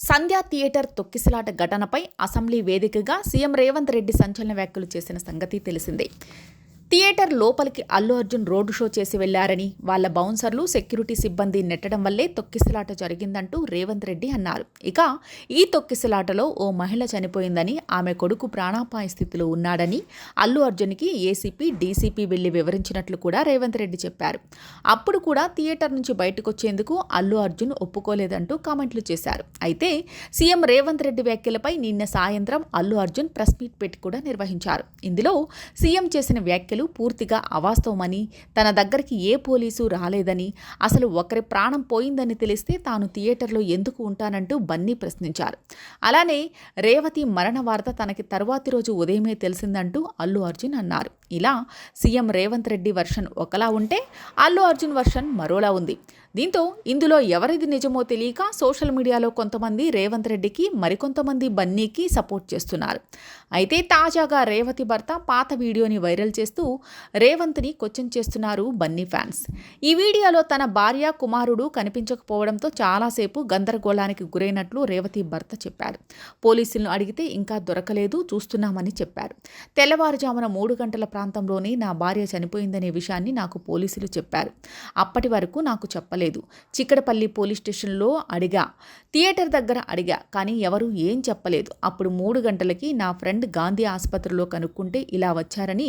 సంధ్యా theatre తొక్కిసలాట ఘటనపై assembly వేదికగా సీఎం రేవంత్ రెడ్డి సంచలన వ్యాఖ్యలు చేసిన సంగతి తెలిసిందే. థియేటర్ లోపలికి అల్లు అర్జున్ రోడ్డు షో చేసి వెళ్ళారని వాళ్ళ బౌన్సర్లు సెక్యూరిటీ సిబ్బంది నెట్టడం వల్లే తొక్కిసలాట జరిగిందంటూ రేవంత్ రెడ్డి అన్నారు. ఇక ఈ తొక్కిసలాటలో ఓ మహిళ చనిపోయిందని ఆమె కొడుకు ప్రాణాపాయ స్థితిలో ఉన్నాడని అల్లు అర్జున్కి ఏసీపీ డీసీపీ వెళ్ళి వివరించినట్లు కూడా రేవంత్ రెడ్డి చెప్పారు. అప్పుడు కూడా థియేటర్ నుంచి బయటకొచ్చేందుకు అల్లు అర్జున్ ఒప్పుకోలేదంటూ కామెంట్లు చేశారు. అయితే సీఎం రేవంత్ రెడ్డి వ్యాఖ్యలపై నిన్న సాయంత్రం అల్లు అర్జున్ ప్రెస్ మీట్ పెట్టి కూడా నిర్వహించారు. ఇందులో సీఎం చేసిన వ్యాఖ్యలు వ్యాఖ్యలు పూర్తిగా అవాస్తవమని తన దగ్గరికి ఏ పోలీసు రాలేదని అసలు ఒకరి ప్రాణం పోయిందని తెలిస్తే తాను థియేటర్లో ఎందుకు ఉంటానంటూ బన్నీ ప్రశ్నించారు. అలానే రేవతి మరణ వార్త తనకి తరువాతి రోజు ఉదయమే తెలిసిందంటూ అల్లు అర్జున్ అన్నారు. ఇలా సీఎం రేవంత్ రెడ్డి వర్షన్ ఒకలా ఉంటే అల్లు అర్జున్ వర్షన్ మరోలా ఉంది. దీంతో ఇందులో ఎవరిది నిజమో తెలియక సోషల్ మీడియాలో కొంతమంది రేవంత్ రెడ్డికి మరికొంతమంది బన్నీకి సపోర్ట్ చేస్తున్నారు. అయితే తాజాగా రేవతి భర్త పాత వీడియోని వైరల్ చేస్తూ రేవంత్ని క్వశ్చన్ చేస్తున్నారు బన్నీ ఫ్యాన్స్. ఈ వీడియోలో తన భార్య కుమారుడు కనిపించకపోవడంతో చాలాసేపు గందరగోళానికి గురైనట్లు రేవతి భర్త చెప్పారు. పోలీసులను అడిగితే ఇంకా దొరకలేదు చూస్తున్నామని చెప్పారు. తెల్లవారుజామున మూడు గంటల ప్రాంతంలోనే నా భార్య చనిపోయిందనే విషయాన్ని నాకు పోలీసులు చెప్పారు. అప్పటి వరకు నాకు చెప్పలేదు. చిక్కడపల్లి పోలీస్ స్టేషన్లో అడిగా. థియేటర్ దగ్గర అడిగా కానీ ఎవరు ఏం చెప్పలేదు. అప్పుడు మూడు గంటలకి నా ఫ్రెండ్ గాంధీ ఆసుపత్రిలో కనుక్కుంటే ఇలా వచ్చారని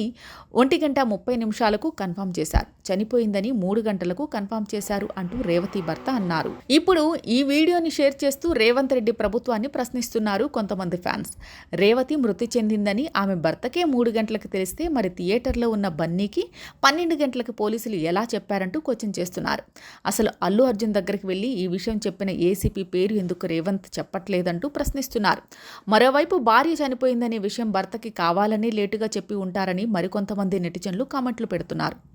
ఒంటి గంట ముప్పై నిమిషాలకు కన్ఫర్మ్ చేశారు. చనిపోయిందని మూడు గంటలకు కన్ఫర్మ్ చేశారు అంటూ రేవతి భర్త అన్నారు. ఇప్పుడు ఈ వీడియోని షేర్ చేస్తూ రేవంత్ రెడ్డి ప్రభుత్వాన్ని ప్రశ్నిస్తున్నారు కొంతమంది ఫ్యాన్స్. రేవతి మృతి చెందిందని ఆమె భర్తకే మూడు గంటలకు తెలిస్తే మరి థియేటర్లో ఉన్న బన్నీకి పన్నెండు గంటలకు పోలీసులు ఎలా చెప్పారంటూ క్వశ్చన్ చేస్తున్నారు. అసలు అల్లు అర్జున్ దగ్గరికి వెళ్ళి ఈ విషయం చెప్పిన ఏసీపీ పేరు ఎందుకు రేవంత్ చెప్పట్లేదంటూ ప్రశ్నిస్తున్నారు. మరోవైపు భార్య చనిపోయిందనే విషయం భర్తకి కావాలని లేటుగా చెప్పి ఉంటారని మరికొంతమంది నెటిజన్లు కామెంట్లు పెడుతున్నారు.